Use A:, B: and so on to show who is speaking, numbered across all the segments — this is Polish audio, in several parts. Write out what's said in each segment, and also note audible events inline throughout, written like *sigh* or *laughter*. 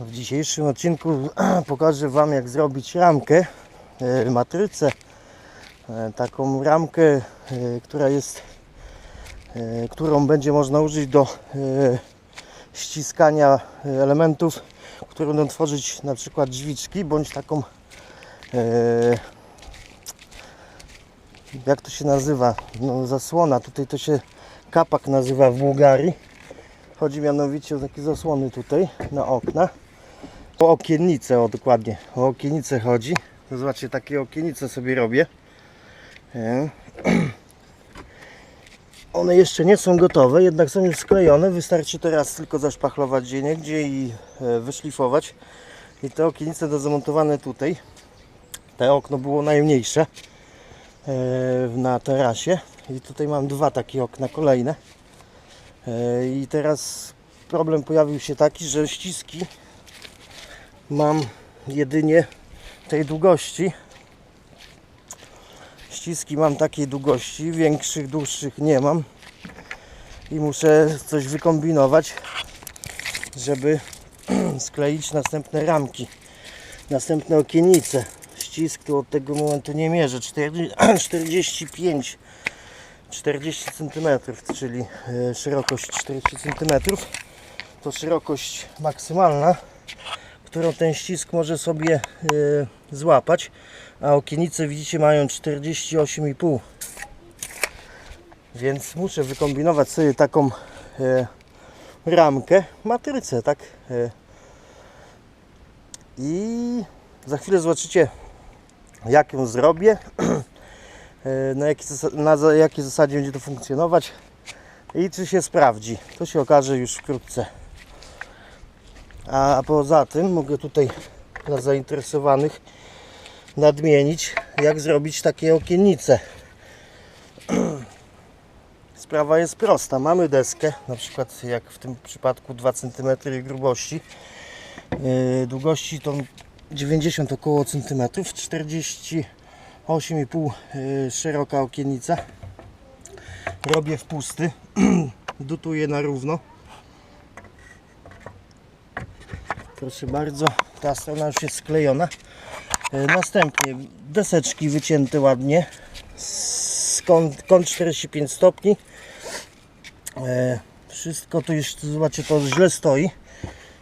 A: W dzisiejszym odcinku *clears throat* pokażę Wam jak zrobić ramkę, e, matrycę. E, Taką ramkę, e, która jest, którą będzie można użyć do ściskania elementów, które będą tworzyć na przykład drzwiczki, bądź taką jak to się nazywa? No, zasłona. Tutaj to się kapak nazywa w Bułgarii. Chodzi mianowicie o takie zasłony tutaj na okna. O okiennice, o dokładnie. O okiennice chodzi. Zobaczcie, takie okiennice sobie robię. E. *clears throat* One jeszcze nie są gotowe, jednak są już sklejone. Wystarczy teraz tylko zaszpachlować gdzie niegdzie i e, wyszlifować. I te okiennice do zamontowane tutaj. Te okno było najmniejsze e, na tarasie. I tutaj mam dwa takie okna kolejne. I teraz problem pojawił się taki, że ściski mam jedynie tej długości. Ściski mam takiej długości, większych, dłuższych nie mam. I muszę coś wykombinować, żeby *clears throat* skleić następne ramki, następne okiennice. Ścisk tu od tego momentu nie mierzę. 40 45 40 cm, czyli e, szerokość 40 cm to szerokość maksymalna, którą ten ścisk może sobie e, złapać, a okienice widzicie mają 48,5 więc muszę wykombinować sobie taką e, ramkę, matrycę, tak e, i za chwilę zobaczycie jak ją zrobię *clears throat* na zasa- na jakiej zasadzie będzie to funkcjonować i czy się sprawdzi. To się okaże już wkrótce. A poza tym mogę tutaj dla zainteresowanych nadmienić, jak zrobić takie okiennice. *clears throat* Sprawa jest prosta. Mamy deskę, na przykład jak w tym przypadku 2 cm grubości. Yy, Długości to 90 około centymetrów, 40 8,5 y, szeroka okiennica. Robię w pusty. *clears throat* Dutuję na równo. Proszę bardzo, ta strona już jest sklejona. Y, Następnie deseczki wycięte ładnie. z kąt 45 stopni. E, Wszystko tu już, zobaczcie, to źle stoi.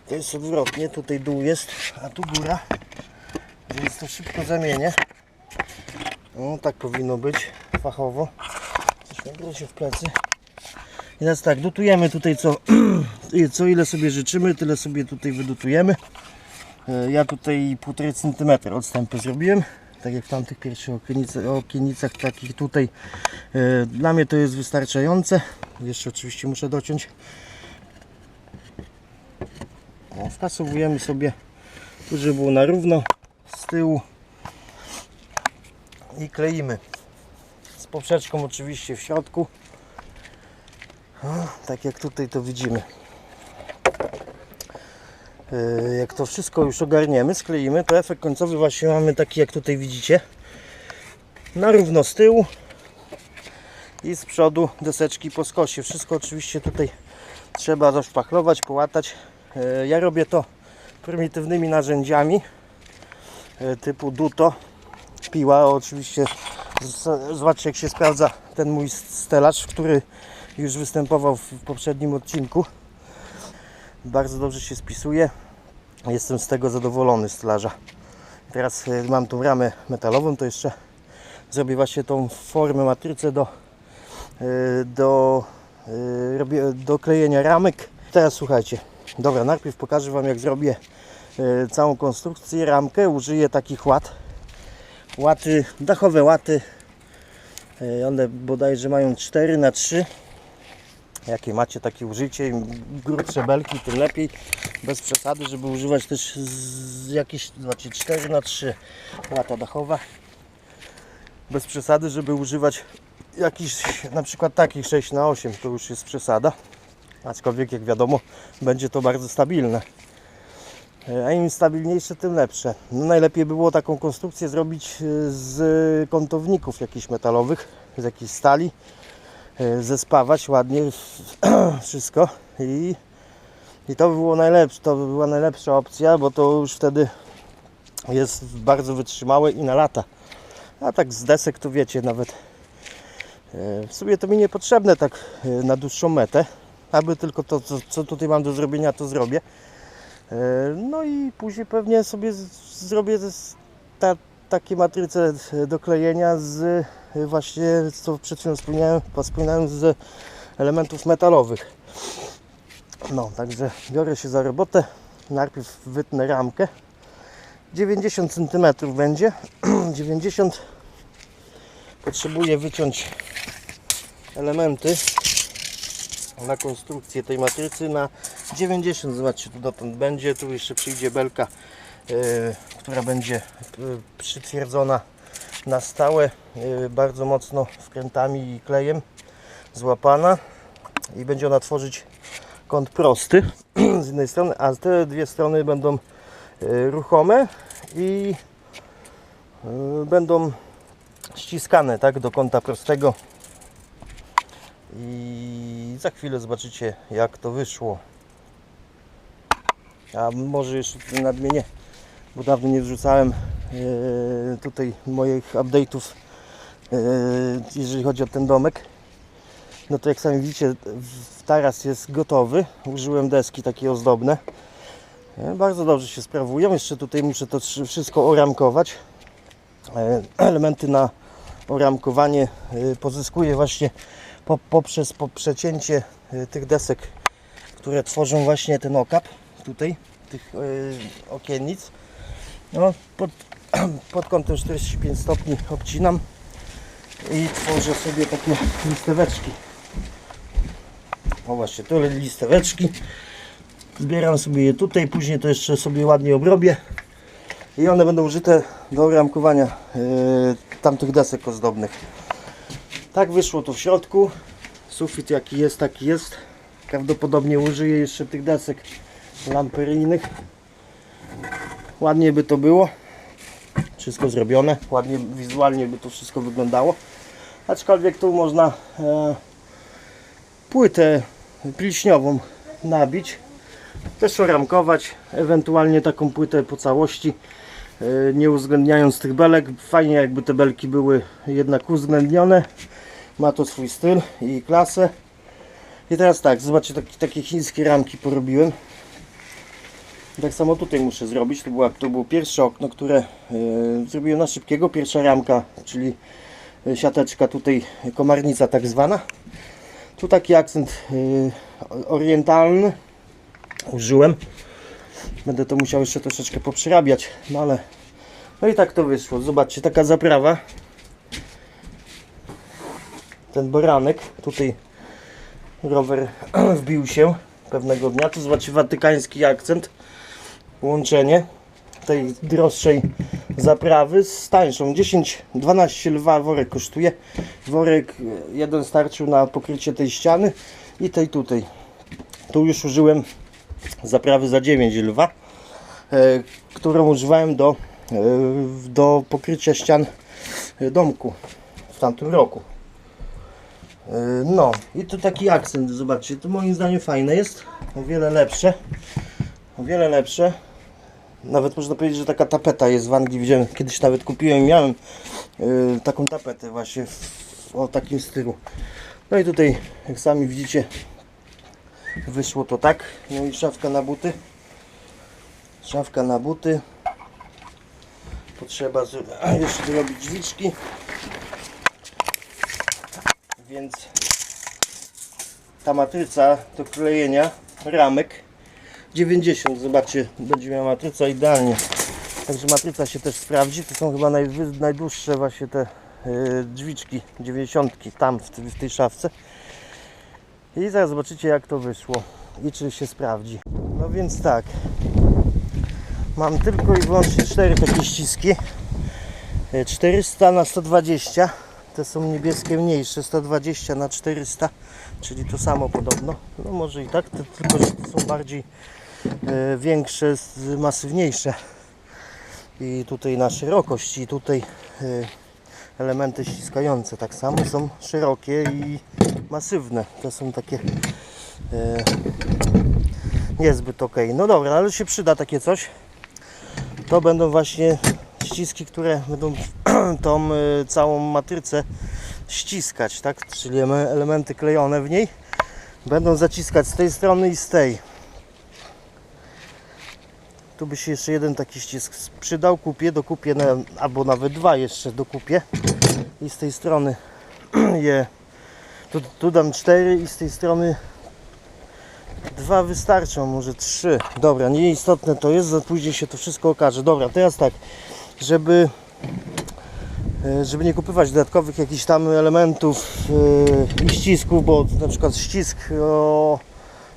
A: To jest odwrotnie, tutaj dół jest, a tu góra. Więc to szybko zamienię. No, tak powinno być fachowo. Coś mi się w plecy. I teraz tak, dotujemy tutaj co, *clears throat* co ile sobie życzymy, tyle sobie tutaj wydutujemy. E, Ja tutaj 1,5 cm odstępy zrobiłem. Tak jak w tamtych pierwszych okiennicach takich tutaj. E, Dla mnie to jest wystarczające. Jeszcze oczywiście muszę dociąć. O, Wkasowujemy sobie tu, żeby było na równo z tyłu i kleimy z poprzeczką oczywiście w środku o, tak jak tutaj to widzimy. Yy, jak to wszystko już ogarniemy, skleimy to efekt końcowy właśnie mamy taki jak tutaj widzicie. Na równo z tyłu i z przodu deseczki po skosie. Wszystko oczywiście tutaj trzeba zaszpachlować, połatać. Yy, ja robię to prymitywnymi narzędziami yy, typu duto. Piła. Oczywiście. Zobaczcie jak się sprawdza ten mój stelacz, który już występował w poprzednim odcinku. Bardzo dobrze się spisuje. Jestem z tego zadowolony stelaża. Teraz e, mam tą ramę metalową, to jeszcze zrobię właśnie tą formę matrycę do, e, do, e, do klejenia ramek. Teraz słuchajcie, dobra, najpierw pokażę Wam jak zrobię całą konstrukcję, ramkę, użyję takich łat łaty, dachowe łaty. One bodajże mają 4 na 3 Jakie macie takie użycie, im grubsze belki, tym lepiej. Bez przesady, żeby używać też z jakieś, znaczy 4 na 3 łata dachowa. Bez przesady, żeby używać jakichś, na przykład takich 6 na 8 to już jest przesada. Aczkolwiek jak wiadomo, będzie to bardzo stabilne. E, A im stabilniejsze, tym lepsze. No najlepiej by było taką konstrukcję zrobić e, z kątowników jakichś metalowych, z jakiejś stali, zespawać ładnie *clears throat* wszystko i I to by było najlepsze, to by była najlepsza opcja, bo to już wtedy jest bardzo wytrzymałe i na lata. A tak z desek to wiecie, nawet e, w to mi niepotrzebne tak e, na dłuższą metę. Aby tylko to, co, co tutaj mam do zrobienia, to zrobię. E, No i później pewnie sobie zrobię ta, takie matryce do klejenia z e, właśnie, co przed chwilą wspomniałem, wspominałem z elementów metalowych. No, także biorę się za robotę. Najpierw wytnę ramkę. 90 cm będzie. *clears throat* 90 potrzebuję wyciąć elementy na konstrukcję tej matrycy na 90 zobaczcie tu dotąd będzie tu jeszcze przyjdzie belka która będzie e, przytwierdzona na stałe e, bardzo mocno wkrętami i klejem złapana. I będzie ona tworzyć kąt prosty *clears throat* z jednej strony, a te dwie strony będą e, ruchome i e, będą ściskane tak do kąta prostego. I za chwilę zobaczycie jak to wyszło. A może jeszcze nadmienię bo dawno nie wrzucałem e, tutaj moich update'ów e, jeżeli chodzi o ten domek. No to jak sami widzicie taras jest gotowy. Użyłem deski takie ozdobne. E, bardzo dobrze się sprawują. Jeszcze tutaj muszę to wszy- wszystko oramkować. Elementy na oramkowanie pozyskuję właśnie po, poprzez po przecięcie tych desek które tworzą właśnie ten okap tutaj tych okiennic no, pod, *clears throat* pod kątem 45 stopni obcinam i tworzę sobie takie listeweczki. O właśnie, tu listeweczki. Zbieram sobie je tutaj, później to jeszcze sobie ładnie obrobię i one będą użyte do ramkowania yy, tamtych desek ozdobnych. Tak wyszło to w środku. Sufit jaki jest, taki jest. Prawdopodobnie użyję jeszcze tych desek lamperyjnych ładnie by to było. Wszystko zrobione, ładnie wizualnie by to wszystko wyglądało. Aczkolwiek tu można e, płytę pilśniową nabić też oramkować, ewentualnie taką płytę po całości e, nie uwzględniając tych belek. Fajnie jakby te belki były jednak uwzględnione. Ma to swój styl i klasę. I teraz tak, zobaczcie takie chińskie ramki porobiłem tak samo tutaj muszę zrobić to, była, to było pierwsze okno, które e, zrobiłem na szybkiego pierwsza ramka, czyli e, siateczka tutaj komarnica tak zwana tu taki akcent e, orientalny użyłem. Będę to musiał jeszcze troszeczkę poprzerabiać, no ale no i tak to wyszło. Zobaczcie, taka zaprawa. Ten baranek, tutaj rower *clears throat* wbił się pewnego dnia. Tu zobaczcie watykański akcent, łączenie tej droższej zaprawy z tańszą. 10-12 lwa worek kosztuje. Worek e, jeden starczył na pokrycie tej ściany i tej tutaj. Tu już użyłem zaprawy za 9 lwa, e, którą używałem do, e, do pokrycia ścian e, domku w tamtym roku. E, No i tu taki akcent, zobaczcie, to moim zdaniem fajne jest, o wiele lepsze, o wiele lepsze. Nawet można powiedzieć, że taka tapeta jest w Anglii, widziałem, kiedyś nawet kupiłem miałem e, taką tapetę właśnie w, o takim stylu. No i tutaj, jak sami widzicie, wyszło to tak. No i szafka na buty. Szafka na buty. Potrzeba *clears throat* jeszcze zrobić drzwiczki. Więc ta matryca do klejenia ramek 90, zobaczcie, będzie miała matryca idealnie. Także matryca się też sprawdzi. To są chyba najdłuższe właśnie te y, drzwiczki 90 tam w, tej szafce. I zaraz zobaczycie jak to wyszło i czy się sprawdzi. No więc tak. Mam tylko i wyłącznie cztery takie ściski. E, 400 na 120. Te są niebieskie mniejsze, 120 na 400, czyli to samo podobno. No może i tak, tylko że są bardziej e, większe, z- masywniejsze. I tutaj na szerokość i tutaj e, elementy ściskające tak samo są szerokie i masywne. To są takie e, niezbyt ok. No dobra, ale się przyda takie coś. To będą właśnie ściski, które będą *clears throat* tą całą matrycę ściskać, tak? Czyli ele- elementy klejone w niej będą zaciskać z tej strony i z tej. Tu by się jeszcze jeden taki ścisk przydał, kupię, dokupię, na, albo nawet dwa jeszcze dokupię i z tej strony *clears throat* je, tu, tu dam cztery i z tej strony dwa wystarczą, może trzy. Dobra, nieistotne to jest, za później się to wszystko okaże. Dobra, teraz tak, żeby e, żeby nie kupywać dodatkowych jakichś tam elementów e, i ścisków, bo na przykład ścisk o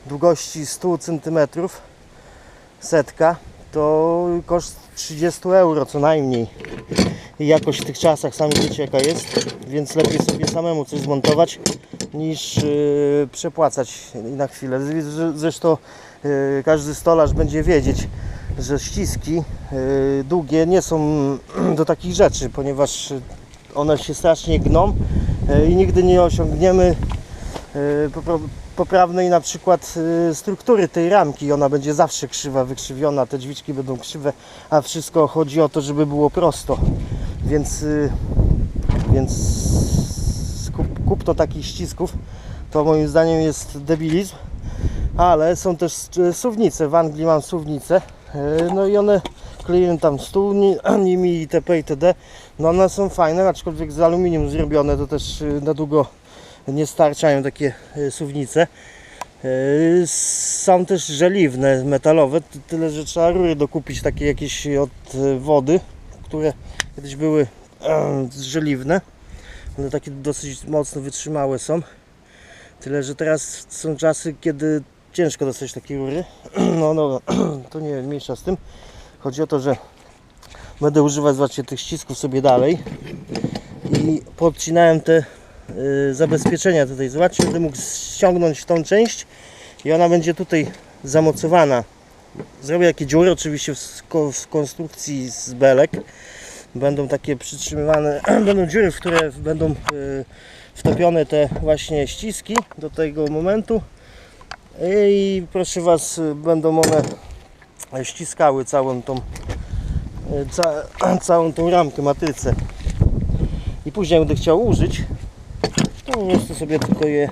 A: długości 100 cm setka to koszt 30 euro co najmniej. I jakość w tych czasach sami wiecie jaka jest więc lepiej sobie samemu coś zmontować niż yy, przepłacać na chwilę. Zresztą yy, każdy stolarz będzie wiedzieć że ściski yy, długie nie są *clears throat* do takich rzeczy ponieważ one się strasznie gną yy, i nigdy nie osiągniemy poprawnej na przykład yy, struktury tej ramki. Ona będzie zawsze krzywa, wykrzywiona, te drzwiczki będą krzywe, a wszystko chodzi o to, żeby było prosto. Więc, yy, więc kup, kupno takich ścisków to moim zdaniem jest debilizm, ale są też yy, suwnice. W Anglii mam suwnice, no i one kleję tam stół ni- *clears throat* nimi itp. itd. No one są fajne, aczkolwiek z aluminium zrobione, to też na długo nie starczają takie y, suwnice. Y, Są też żeliwne, metalowe, ty- tyle że trzeba rury dokupić takie jakieś od y, wody, które kiedyś były żeliwne. One takie dosyć mocno wytrzymałe są. Tyle, że teraz są czasy, kiedy ciężko dostać takie rury. *clears throat* No, no, *clears throat* to nie mniejsza z tym. Chodzi o to, że będę używać właśnie tych ścisków sobie dalej i podcinałem te zabezpieczenia tutaj. Zobaczcie, będę mógł ściągnąć tą część i ona będzie tutaj zamocowana. Zrobię takie dziury oczywiście w, konstrukcji z belek. Będą takie przytrzymywane, *clears throat* będą dziury, w które będą y, wtopione te właśnie ściski do tego momentu. I proszę Was, y, będą one ściskały całą tą, y, ca, *clears throat* całą tą ramkę, matrycę. I później będę chciał użyć, po prostu sobie tylko je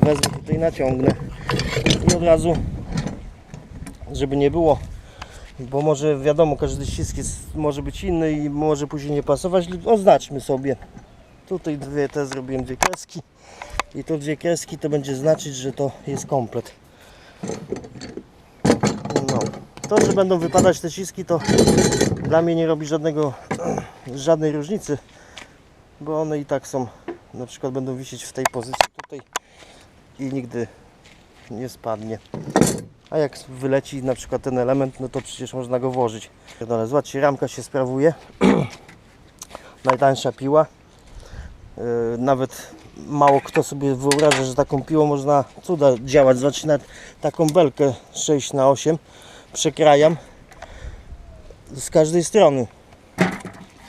A: wezmę tutaj naciągnę. I od razu żeby nie było bo może wiadomo każdy ścisk jest, może być inny i może później nie pasować oznaczmy sobie. Tutaj dwie te zrobiłem dwie kreski. I to dwie kreski to będzie znaczyć, że to jest komplet. No. To, że będą wypadać te ściski to dla mnie nie robi żadnego żadnej różnicy bo one i tak są, na przykład będą wisieć w tej pozycji tutaj i nigdy nie spadnie. A jak wyleci na przykład ten element, no to przecież można go włożyć. Ale zobaczcie, ramka się sprawuje. *clears throat* Najtańsza piła. Yy, Nawet mało kto sobie wyobraża, że taką piłą można cuda działać. Zobaczcie, nawet taką belkę 6 na 8 przekrajam z każdej strony.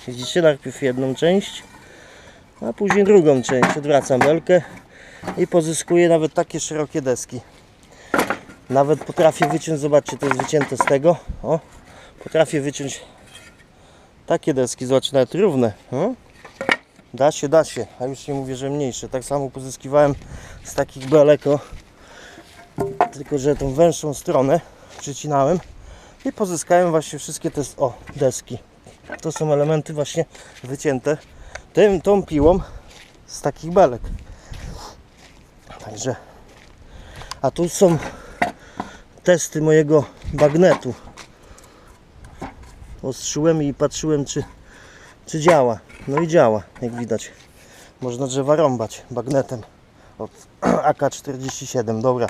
A: Widzicie, najpierw jedną część, a później drugą część. Odwracam belkę i pozyskuję nawet takie szerokie deski. Nawet potrafię wyciąć, zobaczcie, to jest wycięte z tego. O, potrafię wyciąć takie deski, zobaczcie, nawet równe. O. Da się, da się, a już nie mówię, że mniejsze. Tak samo pozyskiwałem z takich belek, o. tylko że tą węższą stronę przycinałem i pozyskałem właśnie wszystkie te o, deski. To są elementy właśnie wycięte tym, tą piłą z takich belek. Także, a tu są testy mojego bagnetu. Ostrzyłem i patrzyłem, czy, czy działa. No i działa, jak widać. Można drzewa rąbać bagnetem od *clears throat* AK-47. Dobra.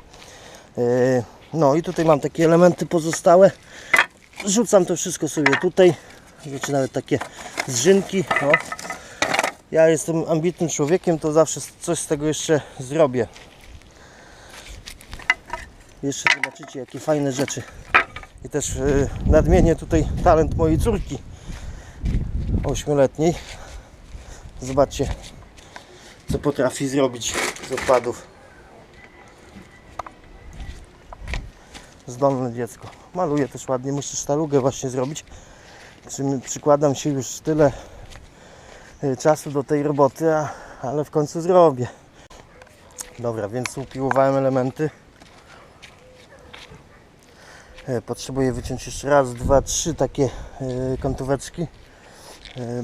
A: Yy, No i tutaj mam takie elementy pozostałe. Rzucam to wszystko sobie tutaj. Wiecie, nawet takie zrzynki. O. Ja jestem ambitnym człowiekiem, to zawsze coś z tego jeszcze zrobię. Jeszcze zobaczycie, jakie fajne rzeczy. I też yy, nadmienię tutaj talent mojej córki ośmioletniej. Zobaczcie, co potrafi zrobić z odpadów. zdolne dziecko. Maluje też ładnie, muszę sztalugę właśnie zrobić. Przy- Przykładam się już tyle czasu do tej roboty, a, ale w końcu zrobię. Dobra, więc upiłowałem elementy. E, Potrzebuję wyciąć jeszcze raz, dwa, trzy takie e, kątóweczki,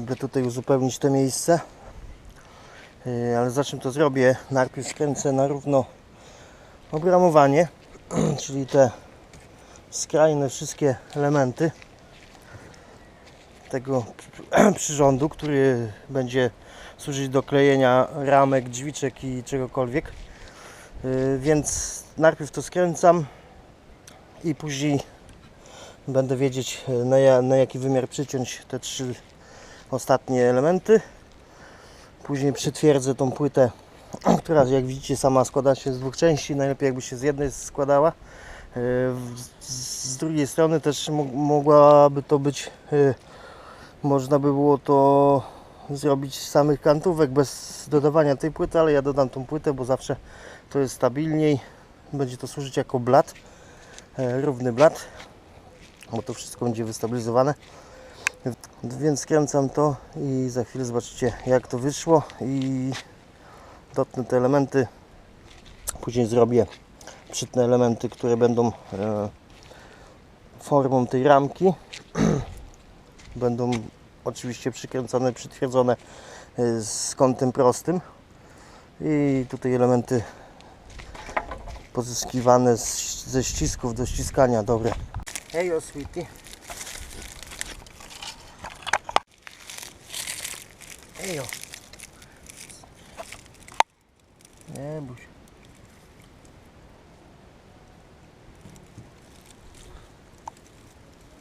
A: by tutaj uzupełnić to miejsce. Ale za to zrobię? Najpierw skręcę na równo obramowanie, *clears throat* czyli te skrajne wszystkie elementy tego *clears throat* przyrządu, który będzie służyć do klejenia ramek, drzwiczek i czegokolwiek. Yy, Więc najpierw to skręcam i później będę wiedzieć yy, na, ja, na jaki wymiar przyciąć te trzy ostatnie elementy. Później przytwierdzę tą płytę, *clears throat* która jak widzicie sama składa się z dwóch części. Najlepiej jakby się z jednej składała. W- Z drugiej strony też mo- mogłaby to być, można by było to zrobić z samych kantówek bez dodawania tej płyty, ale ja dodam tą płytę, bo zawsze to jest stabilniej. Będzie to służyć jako blat, e, równy blat, bo to wszystko będzie wystabilizowane. Więc skręcam to i za chwilę zobaczycie jak to wyszło i dotnę te elementy. Później zrobię przytnę elementy, które będą e, formą tej ramki. Będą oczywiście przykręcone, przytwierdzone e, z kątem prostym i tutaj elementy pozyskiwane z, ze ścisków do ściskania, dobre. Hej, o sweetie. Hej.